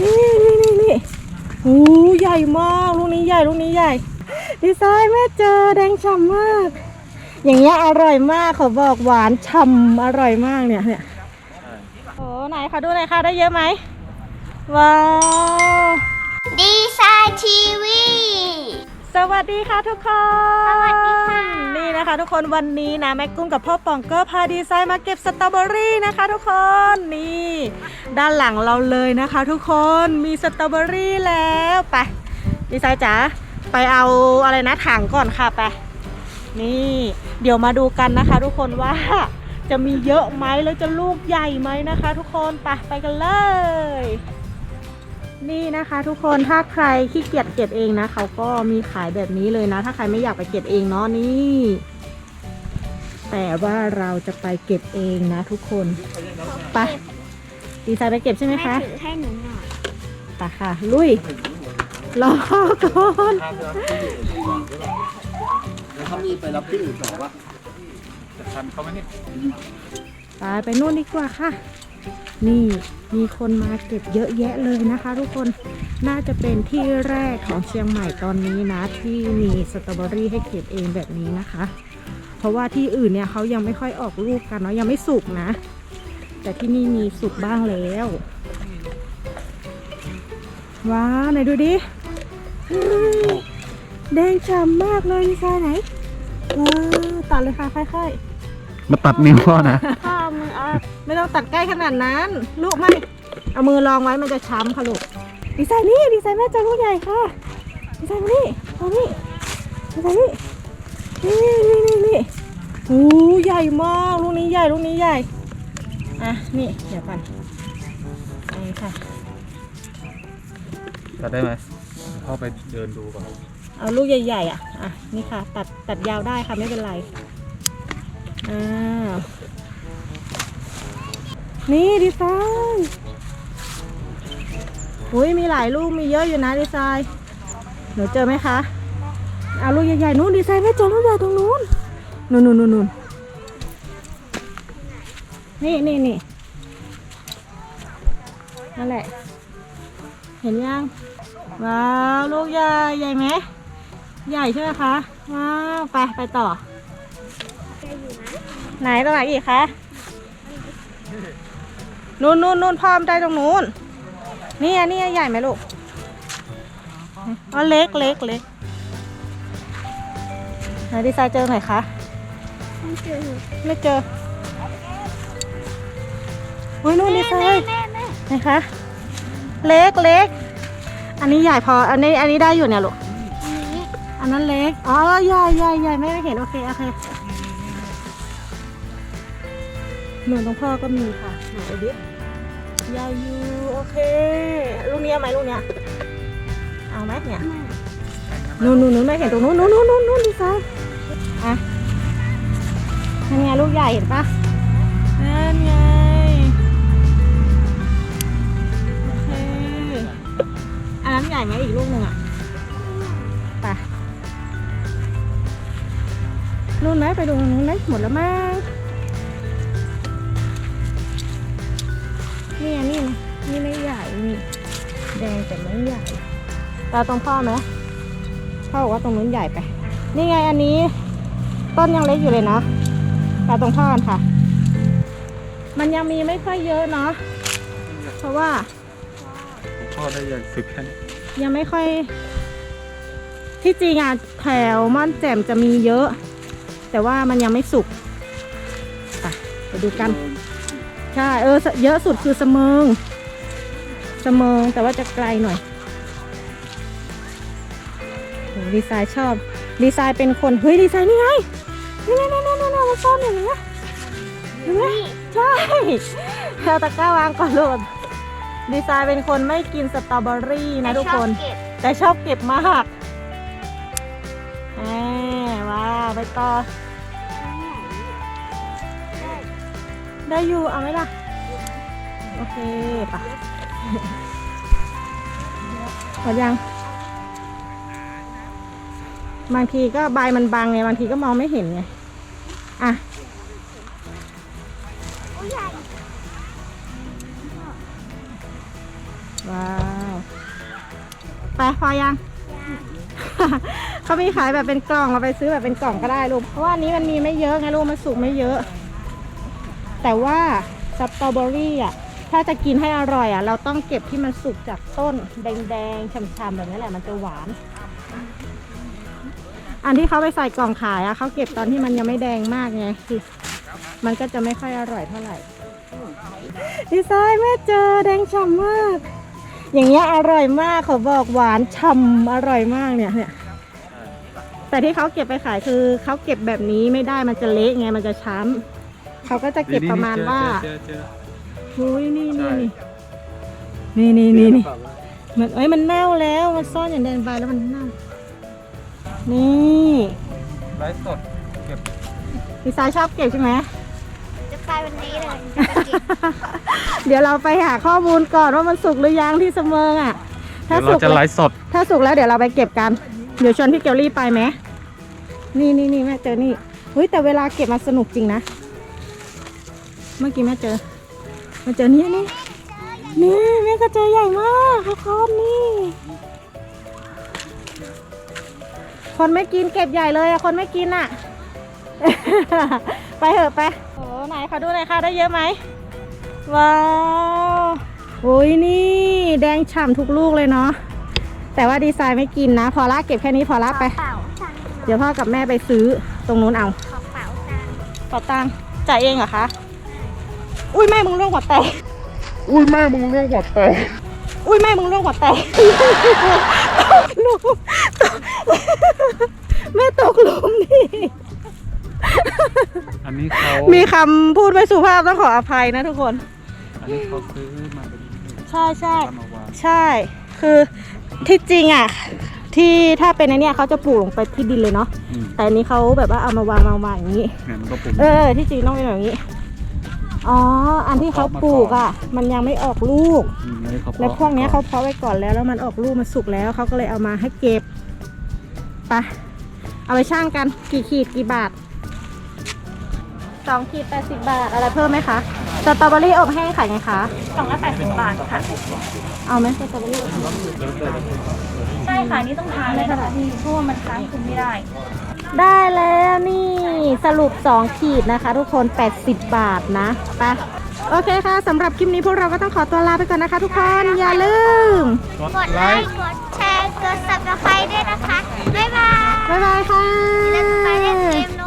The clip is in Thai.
นี่นี่นี่นี่โอ้ใหญ่มากลูกนี้ใหญ่ลูกนี้ใหญ่ ดีไซน์แม่เจอแดงฉ่ำมาก อย่างเงี้ยอร่อยมากขอบอกหวานฉ่ำอร่อยมากเนี่ยเนี่ยโอ้ไหนคะดูหน่อยค่ะได้เยอะไหมว้าว ดีไซน์ทีวี สวัสดีค่ะทุกคน สวัสดีค่ะ นี่นะคะทุกคนวันนี้นะแม่กุ้งกับพ่อปองก็พาดีไซน์มาเก็บสตรอเบอรี่นะคะ ทุกคนนี่ ด้านหลังเราเลยนะคะ ทุกคนมีสตรอเบอรี่แล้วไปดีไซน์จ๋าไปเอาอะไรนะถังก่อนค่ะไปนี่เดี๋ยวมาดูกันนะคะ ทุกคนว่าจะมีเยอะไหมแล้วจะลูกใหญ่ไหมนะคะ ทุกคนไปไปกันเลย นี่นะคะทุกคนถ้าใครขี้เกียจเก็บเองนะเขาก็มีขายแบบนี้เลยนะ ถ้าใครไม่อยากไปเก็บเองเนาะนี่ แต่ว่าเราจะไปเก็บเองนะทุกคนไปดีไซน์ไปเก็บใช่ไหมแม่คะถือให้หนูหน่อยไปค่ะ ลุยรอก่อนแล้วเขามีไปรับที่อื่นต่อวะจะทันเขาไหมเนี่ยไปไปนู่นดีกว่าค่ะ นี่มีคนมาเก็บเยอะแยะเลยนะคะ ทุกคนน่าจะเป็นที่แรกของเชียงใหม่ตอนนี้นะ ที่มีสตรอเบอรี่ให้เก็บเองแบบนี้นะคะ เพราะว่าที่อื่นเนี่ยเขายังไม่ค่อยออกลูกกันเนาะยังไม่สุกนะ แต่ที่นี่มีสุกบ้างแล้วว้าไหนดูดิแดงฉ่ำมากเลยดีไซน์ไหนว้าตัดเลยค่ะค่อยๆ มาตัดนิ้วพ่อนะพ่อมือเอาไม่ต้องตัดใกล้ขนาดนั้น ลูกไม่เอามือรองไว้มันจะช้ำค่ะลูกดีไซน์นี่ดีไซน์แม่เจะลูกใหญ่ค่ะดีไซน์มานี่มานี่ดีไซน์นี่นี่นี่นี่นี่โอ้ใหญ่มากลูกนี้ใหญ่ลูกนี้ใหญ่อะนี่เดี๋ยวก่อนนี่ค่ะ ตัดได้ไหมพ่อไปเดินดูก่อน เอาลูกใหญ่ๆอะ อะ นี่ค่ะ ตัดตัดยาวได้ค่ะ ไม่เป็นไร อ่า นี่ดีไซน์อุ้ยมีหลายลูกมีเยอะอยู่นะดีไซน์หนูเจอไหมคะ เอาลูกใหญ่ๆนู้นดีไซน์ไม่เจอลูกใหญ่ตรงนู้นนู่นนู่นนู่นนู่นนี่นี่นี่นั่นแหละ เห็นยัง ว้าว ลูกใหญ่ใหญ่ไหม ใหญ่ใช่ไหมคะ ว้าว ไป ไปต่อ ไหนตรงไหนอีกคะนู่นนู่นนู่นพ่อมได้ตรงนู้นนี่อันนี่ใหญ่ไหมลูกอ๋อเล็กเล็กเล็กไหนดีไซน์เจอไหนคะไม่เจอไม่เจออุ้ยนู่นดีไซแม่น์แม่แม่ไหนคะเล็กเล็กอันนี้ใหญ่พออันนี้อันนี้ได้อยู่เนี่ยลูกนี้อันนั้นเล็กอ๋อใหญ่ใหญ่ใหญ่ไม่เห็นโอเคโอเค หนุนตรงพ่อก็มีค่ะไหนดิใหญ่อยู่โอเค ลูกนี้เอาไหมลูกเนี้ยเอาไหมเนี่ยนู่นนู่นนู่นไม่เห็นตรงนู้นนู่นนู่นนู่นนู่นดีไซน์อะนั่นไงลูกใหญ่เห็นปะนั่นไงโอเคอันนั้นใหญ่ไหมอีกลูกหนึ่งอะไปนู่นไหมไปดูตรงนู้นไหมหมดแล้วมั้ง นี่อันนี่นี่ไม่ใหญ่นี่แดงแต่ไม่ใหญ่ตาตรงพ่อไหมพ่อบอกว่าตรงนู้นใหญ่ไป นี่ไงอันนี้ ต้นยังเล็กอยู่เลยนะตาตรงพ่อกันค่ะ มันยังมีไม่ค่อยเยอะเนาะเพราะว่าพ่อได้ยังสิบแค่นี้ยังไม่ค่อย ที่จริงอะแถวม่อนแจ่มจะมีเยอะ แต่ว่ามันยังไม่สุกไปไปดูกัน ใช่เออเยอะสุดคือเสมิงเสมิงแต่ว่าจะไกลหน่อยโหดีไซน์ชอบ ดีไซน์เป็นคน เฮ้ย ดีไซน์นี่ไง นี่นี่นี่นี่นี่มันซ่อนอยู่เนี่ยเห็นไหมใช่เอาตะกร้าวางก่อนลูกดีไซน์เป็นคนไม่กินสตรอเบอรี่นะทุกคนเก็บแต่ชอบเก็บมากแหมว้าวไปต่อ ได้อยู่ เอาไหมล่ะ โอเคปะหมดยัง บางทีก็ใบมันบังไง บางทีก็มองไม่เห็นไง อะอุ้ยใหญ่ว้าว ไปพอยัง เขามีขายแบบเป็นกล่อง เราไปซื้อแบบเป็นกล่องก็ได้ลูก เพราะว่าอันนี้มันมีไม่เยอะไงลูก มันสุกไม่เยอะ แต่ว่าสตรอเบอรี่อะถ้าจะกินให้อร่อยอะเราต้องเก็บที่มันสุกจากต้นแดงๆฉ่ำๆแบบนี้แหละมันจะหวาน อันที่เขาไปใส่กล่องขายอะเขาเก็บตอนที่มันยังไม่แดงมากไงคือมันก็จะไม่ค่อยอร่อยเท่าไหร่ดีไซน์แม่เจอแดงฉ่ำมาก อย่างเงี้ยอร่อยมากเขาบอกหวานฉ่ำอร่อยมากเนี่ยเนี่ยแต่ที่เขาเก็บไปขายคือเขาเก็บแบบนี้ไม่ได้มันจะเละไงมันจะช้ำ เขาก็จะเก็บประมาณว่าเจอเจอเจออุ้ยนี่ใช่นี่นี่นี่นี่นี่มันเอ้ยมันเน่าแล้วมันซ่อนอย่างแดงไปแล้วมันเน่า นี่ไลฟ์สดเก็บดีไซน์ชอบเก็บใช่ไหมจะไปวันนี้เลย เดี๋ยวเราไปหาข้อมูลก่อนว่ามันสุกหรือยังที่เสมิงอะ ถ้าเดี๋ยวสุเรากจะไลแล้วฟ์สด ถ้าสุกแล้วเดี๋ยวเราไปเก็บกัน เดี๋ยวชวนพี่เกลลี่ไปไหมนี่นี่นี่แม่เจอนี่เฮ้ยแต่เวลาเก็บมันสนุกจริงนะ เมื่อกี้แม่เจอแมาเจอนี่นี่นี่แม่ก็เจอใหญ่มากทุกคนนี่ คนไม่กินเก็บใหญ่เลยอะคนไม่กินอะไปเถอะไปโอ้ไหนขอดูหน่อยค่ะได้เยอะไหมว้าวโอ้ยนี่แดงฉ่ำทุกลูกเลยเนาะแต่ว่าดีไซน์ไม่กินนะ พอละเก็บแค่นี้พอละไปเป๋าตังค์เดี๋ยวพ่อกับแม่ไปซื้อตรงนู้นเอาขอเป๋าตังค์ขอตังค์จ่ายเองเหรอคะ อุ้ยแม่มึงเรื่องหัวแตก อุ้ยแม่มึงเรื่องหัวแตก อุ้ยแม่มึงเรื่องหัวแตกหลุมแม่ตกหลุมนี่ อันนี้เขามีคำพูดไม่สุภาพต้องขออภัยนะทุกคน อันนี้เขาซื้อมาเป็นใช่ใช่ทำมาวางใช่ คือที่จริงอะ ที่ถ้าเป็นไอเนี้ยเขาจะปลูกลงไปที่ดินเลยเนาะ อืมแต่อันนี้เขาแบบว่าเอามาวางมาวางอย่างนี้ เนี่ยมันก็ปรุงเออ ที่จริงต้องเป็นแบบนี้ อ๋อ อันที่เขาปลูกอะ มันยังไม่ออกลูก อืมอันนี้เขาแล้วพวกเนี้ยเขาเพาะไว้ก่อนแล้ว แล้วมันออกลูกมันสุกแล้วเขาก็เลยเอามาให้เก็บไปเอาไปช่างกันกี่ขีดกี่บาทสองขีดแปดสิบบาท อะไรเพิ่มไหมคะสตรอเบอรี่อบแห้งขายไงคะกล่องละ80บาทค่ะ เอาไหมสตรอเบอรี่ใช่ค่ะ นี่ต้องทานเลยนะคะพี่เพราะว่ามันค้างคืนไม่ได้ ได้แล้วนี่สรุป 2 ขีดนะคะ ทุกคน 80 บาทนะไปโอเคค่ะสำหรับคลิปนี้พวกเราก็ต้องขอตัวลาไปก่อนนะคะ ทุกคน อย่าลืม กดกดไลไลค์ค์ กดแชร์ กด subscribe ด้วยนะคะ บ๊ายบาย บ๊ายบายค่ะเล่นไปเล่นเกม